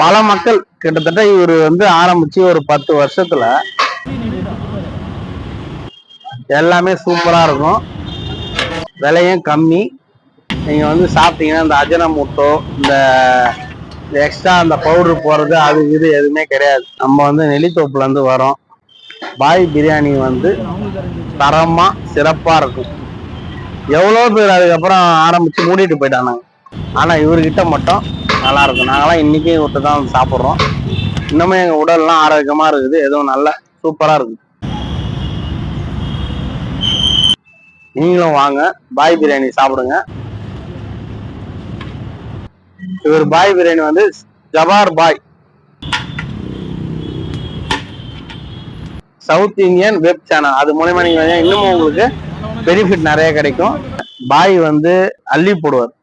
பல மக்கள் கிட்டத்தட்ட இவர் வந்து ஆரம்பிச்சு ஒரு பத்து வருஷத்துல எல்லாமே சூப்பரா இருக்கும். விலையும் கம்மி. நீங்க வந்து சாப்பிட்டீங்கன்னா இந்த அஜனமுட்டோ இந்த எக்ஸ்ட்ரா அந்த பவுடர் போறது அது இது எதுவுமே கிடையாது. நம்ம வந்து நெல்லித்தோப்புல இருந்து வரோம். பாய் பிரியாணி வந்து தரமா சிறப்பா இருக்கும். எவ்வளோ பேர் அதுக்கப்புறம் ஆரம்பிச்சு மூடிட்டு போயிட்டாங்க ஆனா இவர்கிட்ட மட்டும் நல்லா இருக்கும் நாங்களாம் இன்னைக்கு விட்டு தான் சாப்பிட்றோம். இன்னுமே எங்க உடல்லாம் ஆரோக்கியமா இருக்குது. எதுவும் நல்ல சூப்பரா இருக்கு. நீங்களும் வாங்க. பாய் பிரியாணி சாப்பிடுங்க. இவர் பாய் பிரியாணி வந்து Jabbar Bhai. South Indian web channel அது மூலயமா நீங்க இன்னமும் உங்களுக்கு பெனிஃபிட் நிறைய கிடைக்கும். பாய் வந்து அள்ளி போடுவார்.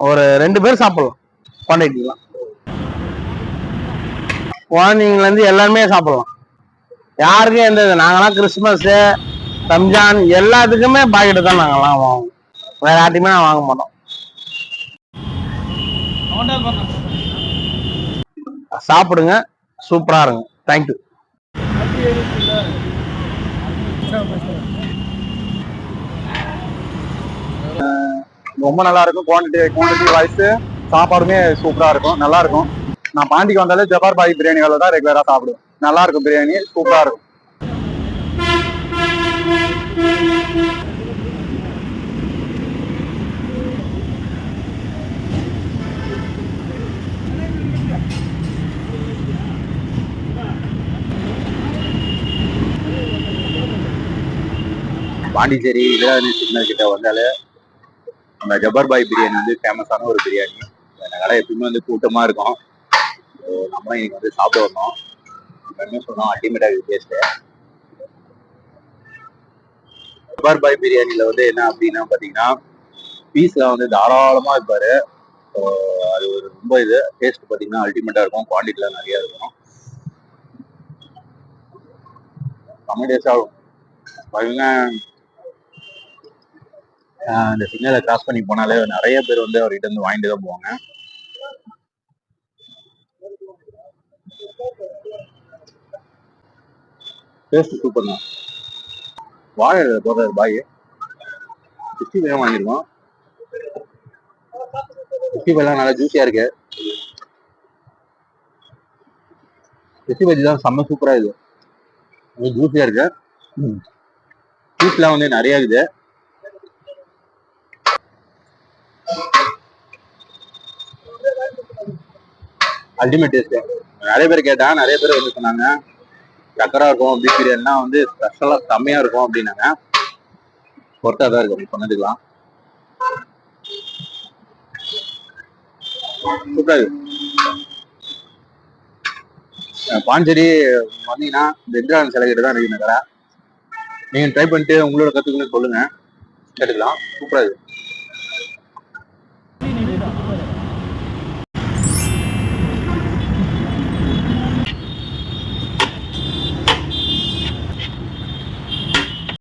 ஒரு ரெண்டு பேர் சாப்பிடலாம். குவான்டிட்டிலாம் குழந்தைங்கல இருந்து எல்லாருமே சாப்பிடலாம். யாருக்கும் எந்த இது நாங்களாம் கிறிஸ்மஸ்ஸு ரம்ஜான் எல்லாத்துக்குமே பாக்கெட்டு தான் நாங்கள்லாம் வாங்குவோம். வேற யார்ட்டையுமே நான் வாங்க மாட்டோம். சாப்பிடுங்க சூப்பரா இருங்க தேங்க்யூ ரொம்ப நல்லா இருக்கும். குவான்டிட்டி குவான்டிட்டி வைஸ் சாப்பாடுமே சூப்பரா இருக்கும் நல்லா இருக்கும். நான் பாண்டிக்கு வந்தாலே ஜபார் பாய் பிரியாணிகளை தான் ரெகுலரா சாப்பிடுவேன். நல்லா இருக்கும் பிரியாணி சூப்பரா இருக்கும். பாண்டிச்சேரி இதிராணி சிக்னல் கிட்ட வந்தாலே அந்த ஜப்பர் பாய் பிரியாணி வந்து ஃபேமஸான ஒரு பிரியாணி. அந்த கடை எப்பயுமே வந்து கூட்டமா இருக்கும். நம்ம நம்மளும் இன்னைக்கு வந்து சாப்பிட வரணும் என்ன சொன்னோம்? அல்டிமேட்டா டேஸ்ட் ஜப்பர் பாய் பிரியாணியில வந்து என்ன அப்படின்னா பாத்தீங்கன்னா பீஸ்லாம் வந்து தாராளமா இருப்பாரு. அது ஒரு ரொம்ப இது. டேஸ்ட் பாத்தீங்கன்னா அல்டிமேட்டா இருக்கும். குவான்டிட்டில நிறைய இருக்கும். செம்ம டேஸ்ட் ஆகும் பாருங்க. இந்த சிக்னலை கிராஸ் பண்ணி போனாலே நிறைய பேர் வந்து அவர்கிட்ட இருந்து வாங்கிட்டு தான் போவாங்க. டேஸ்ட் சூப்பர் தான். வாழை போடுறாரு பாய். சிக்ஸ்டி ஃபைவ் வாங்கிருக்கோம் சிக்ஸ்டி ஃபைவ்லாம் நல்லா ஜூஸியா இருக்கு. சிக்ஸ்டி ஃபைவ் தான் செம்ம சூப்பரா இது. ஜூஸியா இருக்கு. ஜூஸ்லாம் வந்து நிறைய இருக்குது. அல்டிமேட் டேஸ்ட் நிறைய பேர் கேட்டான் நிறைய பேர் வந்து சொன்னாங்க. சக்கரா இருக்கும் பீஃப் பிரியாணினா வந்து ஸ்பெஷலாக செம்மையா இருக்கும் அப்படின்னாங்க. பொறுத்தா தான் இருக்கு சொன்னதுக்கலாம் சூப்பரா இருக்கு. பாஞ்சேரி வந்தீங்கன்னா இந்த சிலைகிட்ட தான் இருக்கு இந்த கடை. நீங்கள் ட்ரை பண்ணிட்டு உங்களோட கத்துக்கணும்னு சொல்லுங்க. கேட்டுக்கலாம். சூப்பரா இருக்கு.